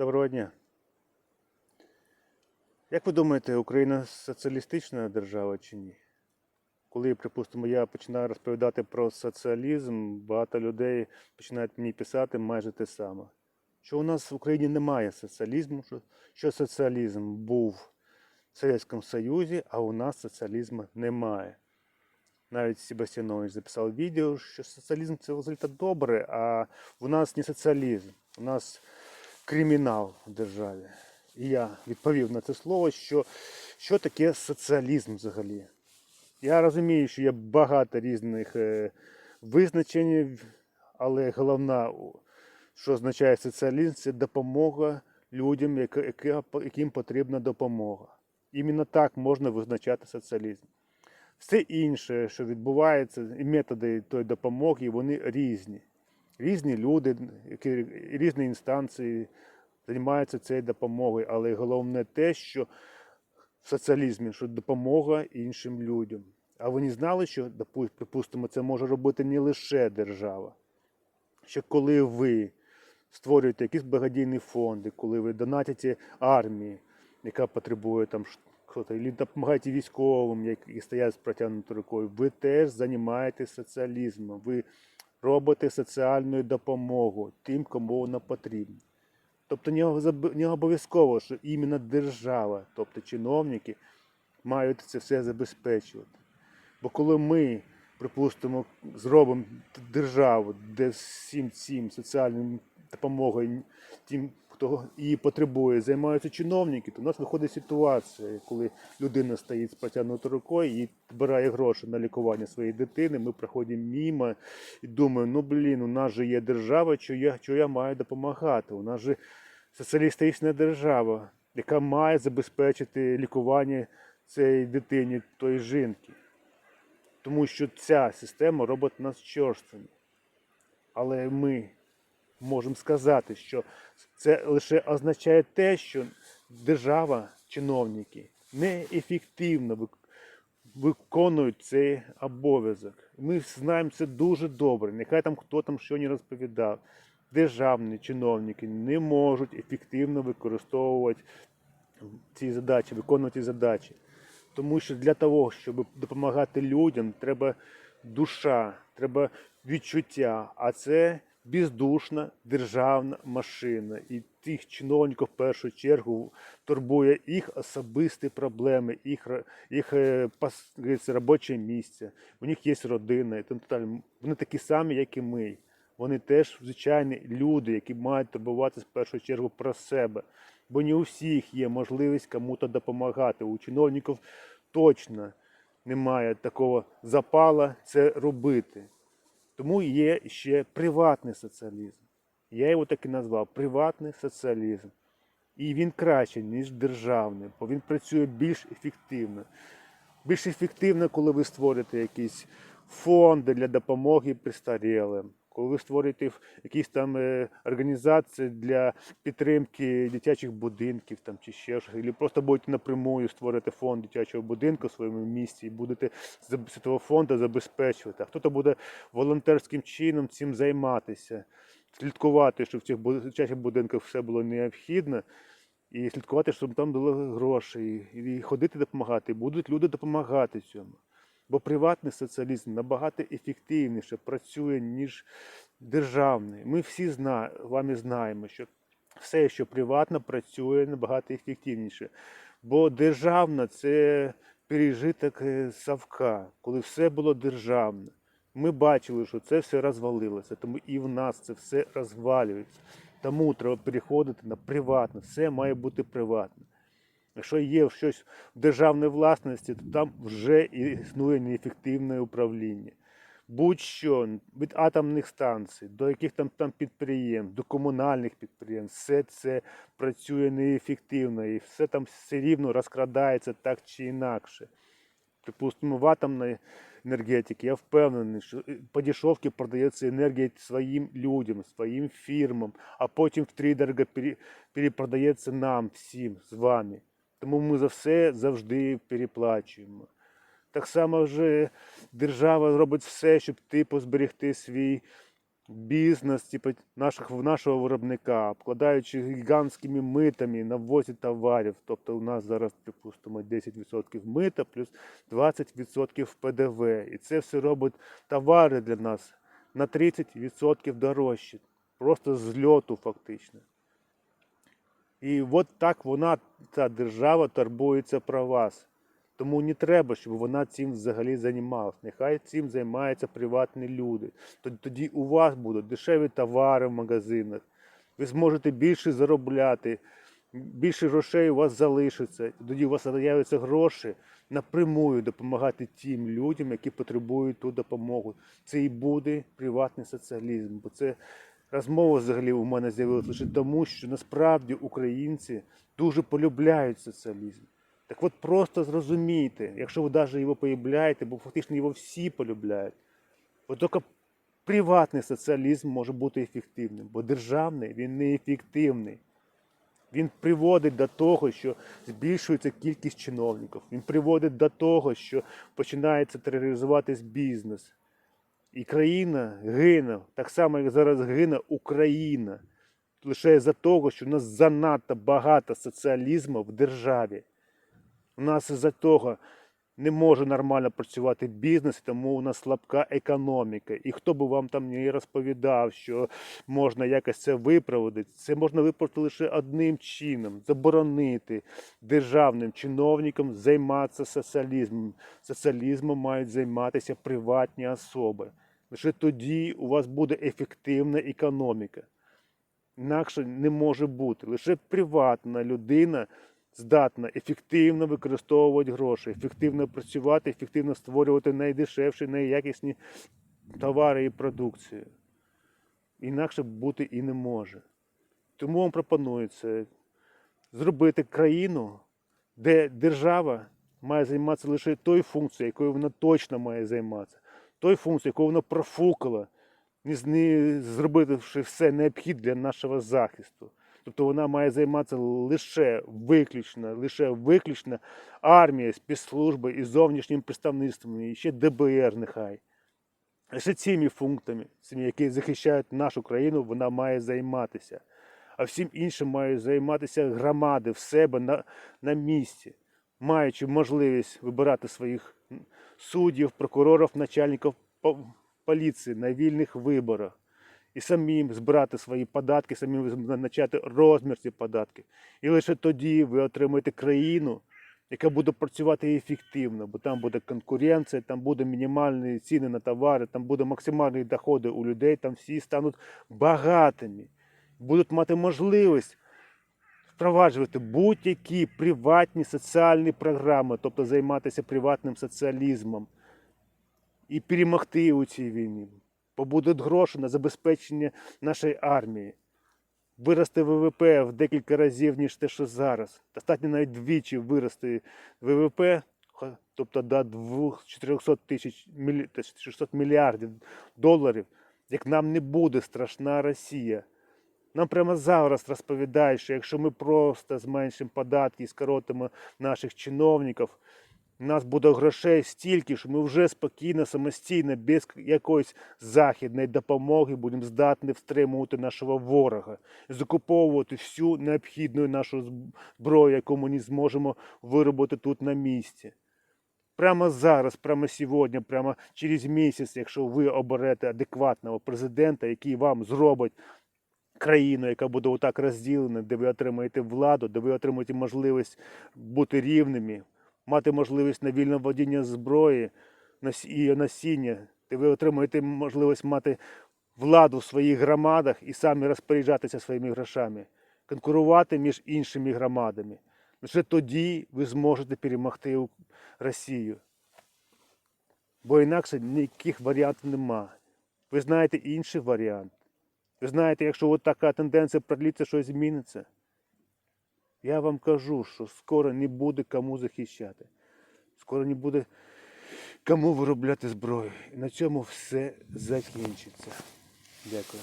Доброго дня. Як ви думаєте, Україна соціалістична держава чи ні? Коли, припустимо, я починаю розповідати про соціалізм, багато людей починають мені писати майже те саме. Що у нас в Україні немає соціалізму, що, соціалізм був в Совєтському Союзі, а у нас соціалізму немає. Навіть Себастьянович записав відео, що соціалізм це взагалі добре, а у нас не соціалізм, у нас кримінал в державі. І я відповів на це слово, що, що таке соціалізм взагалі. Я розумію, що є багато різних е, визначень, але головне, що означає соціалізм, це допомога людям, яким потрібна допомога. Іменно так можна визначати соціалізм. Все інше, що відбувається, і методи тої допомоги, вони різні. Різні люди, різні інстанції займаються цією допомогою, але головне те, що в соціалізмі, що допомога іншим людям. А ви не знали, що, припустимо, це може робити не лише держава. Що коли ви створюєте якісь благодійні фонди, коли ви донатите армії, яка потребує там або допомагаєте військовим, які стоять з протягнутою рукою, ви теж займаєтесь соціалізмом. Ви робите соціальну допомогу тим, кому вона потрібна. Тобто не обов'язково- що іменно держава, тобто чиновники, мають це все забезпечувати. Бо коли ми, припустимо, зробимо державу, де всім цим соціальним допомогою тим, хто її потребує, займаються чиновники, то у нас виходить ситуація, коли людина стоїть з протягнутою рукою і збирає гроші на лікування своєї дитини. Ми проходимо мимо і думаємо, ну блін, у нас же є держава, що я, що я маю допомагати. У нас же соціалістична держава, яка має забезпечити лікування цієї дитині, тої жінки. Тому що ця система робить нас чорствими. Але ми можемо сказати, що це лише означає те, що держава, чиновники неефективно вик- виконують цей обов'язок. Ми знаємо це дуже добре. Нехай там хто там що не розповідав. Державні чиновники не можуть ефективно використовувати ці задачі, виконувати задачі. Тому що для того, щоб допомагати людям, треба душа, треба відчуття, а це бездушна державна машина. І тих чиновників в першу чергу турбує їх особисті проблеми, їх, їх е, робоче місце, у них є родина. Вони такі самі, як і ми. Вони теж звичайні люди, які мають турбуватися в першу чергу про себе. Бо не у всіх є можливість кому-то допомагати. У чиновників точно немає такого запала це робити. Тому є ще приватний соціалізм. Я його так і назвав приватний соціалізм. І він краще, ніж державний, бо він працює більш ефективно. Більш ефективно, коли ви створюєте якісь фонди для допомоги престарілим, коли ви створюєте якісь там е, організації для підтримки дитячих будинків там, чи ще щось, або просто будете напрямую створити фонд дитячого будинку в своєму місті і будете з цього фонду забезпечувати. А хто-то буде волонтерським чином цим займатися, слідкувати, щоб в цих дитячих будинках все було необхідно. І слідкувати, щоб там було гроші, і ходити допомагати. Будуть люди допомагати цьому. Бо приватний соціалізм набагато ефективніше працює, ніж державний. Ми всі зна, вами знаємо, що все, що приватно, працює набагато ефективніше. Бо державна це пережиток е, Савка, коли все було державне. Ми бачили, що це все розвалилося, тому і в нас це все розвалюється. Тому треба переходити на приватне. Все має бути приватне. Якщо є щось в державній власності, то там вже існує неефективне управління. Будь-що від атомних станцій, до яких там, там підприємств, до комунальних підприємств, все це працює неефективно і все там все рівно розкрадається так чи інакше. Припустимо, в атомній енергетиці я впевнений, що е, по дешевці продається енергія своїм людям, своїм фірмам, а потім втридорога пере- перепродається нам всім з вами. Тому ми за все завжди переплачуємо. Так само вже держава робить все, щоб типу зберегти свій бізнес типу, наших, нашого виробника, обкладаючи гігантськими митами на ввозі товарів. Тобто у нас зараз, припустимо, 10% мита плюс 20% ПДВ. І це все робить товари для нас на 30% дорожче. Просто з льоту фактично. І от так вона, ця держава, турбується про вас. Тому не треба, щоб вона цим взагалі займалась. Нехай цим займаються приватні люди. Тоді у вас будуть дешеві товари в магазинах. Ви зможете більше заробляти, більше грошей у вас залишиться. Тоді у вас з'являються гроші напрямую допомагати тим людям, які потребують ту допомогу. Це і буде приватний соціалізм. Бо це розмова взагалі у мене з'явилася лише тому, що насправді українці дуже полюбляють соціалізм. Так от просто зрозумійте, якщо ви навіть його полюбляєте, бо фактично його всі полюбляють, от тільки приватний соціалізм може бути ефективним, бо державний він не ефективний. Він приводить до того, що збільшується кількість чиновників. Він приводить до того, що починається тероризуватись бізнес. І країна гине, так само, як зараз гине Україна. Лише за того, що у нас занадто багато соціалізму в державі. У нас із-за того не може нормально працювати бізнес, тому у нас слабка економіка. І хто би вам там не розповідав, що можна якось це виправити, це можна виправити лише одним чином: заборонити державним чиновникам займатися соціалізмом. Соціалізмом мають займатися приватні особи. Лише тоді у вас буде ефективна економіка. Інакше не може бути. Лише приватна людина здатна ефективно використовувати гроші, ефективно працювати, ефективно створювати найдешевші, найякісні товари і продукцію. Інакше бути і не може. Тому вам пропонується зробити країну, де держава має займатися лише тою функцією, якою вона точно має займатися, тою функцією, яку вона профукала, не, зробивши все необхідне для нашого захисту. Тобто вона має займатися лише виключно, лише виключно армією, спецслужби і зовнішнім представництвом, і ще ДБР нехай. Лише цими функціями, цими, які захищають нашу країну, вона має займатися. А всім іншим мають займатися громади в себе на, на місці, маючи можливість вибирати своїх суддів, прокурорів, начальників поліції на вільних виборах. І самим збирати свої податки, самим визначати розмір цих податків. І лише тоді ви отримаєте країну, яка буде працювати ефективно, бо там буде конкуренція, там буде мінімальні ціни на товари, там буде максимальні доходи у людей, там всі стануть багатими, будуть мати можливість впроваджувати будь-які приватні соціальні програми, тобто займатися приватним соціалізмом і перемогти у цій війні. Бо будуть гроші на забезпечення нашої армії. Виросте ВВП в декілька разів, ніж те, що зараз. Достатньо навіть двічі вирости ВВП, тобто до 200-400 тисяч мілі- 600 мільярдів доларів, як нам не буде страшна Росія. Нам прямо зараз розповідають, що якщо ми просто зменшимо податки і скоротимо наших чиновників, у нас буде грошей стільки, що ми вже спокійно, самостійно, без якоїсь західної допомоги будемо здатні втримувати нашого ворога, закуповувати всю необхідну нашу зброю, яку ми не зможемо виробити тут на місці. Прямо зараз, прямо сьогодні, прямо через місяць, якщо ви оберете адекватного президента, який вам зробить країну, яка буде отак розділена, де ви отримаєте владу, де ви отримаєте можливість бути рівними, мати можливість на вільне водіння зброї і носіння, де ви отримаєте можливість мати владу в своїх громадах і самі розпоряджатися своїми грошами, конкурувати між іншими громадами. Лише тоді ви зможете перемогти Росію. Бо інакше ніяких варіантів нема. Ви знаєте інший варіант. Ви знаєте, якщо от така тенденція продліться, щось зміниться. Я вам кажу, що скоро не буде кому захищати. Скоро не буде кому виробляти зброю. І на цьому все закінчиться. Дякую.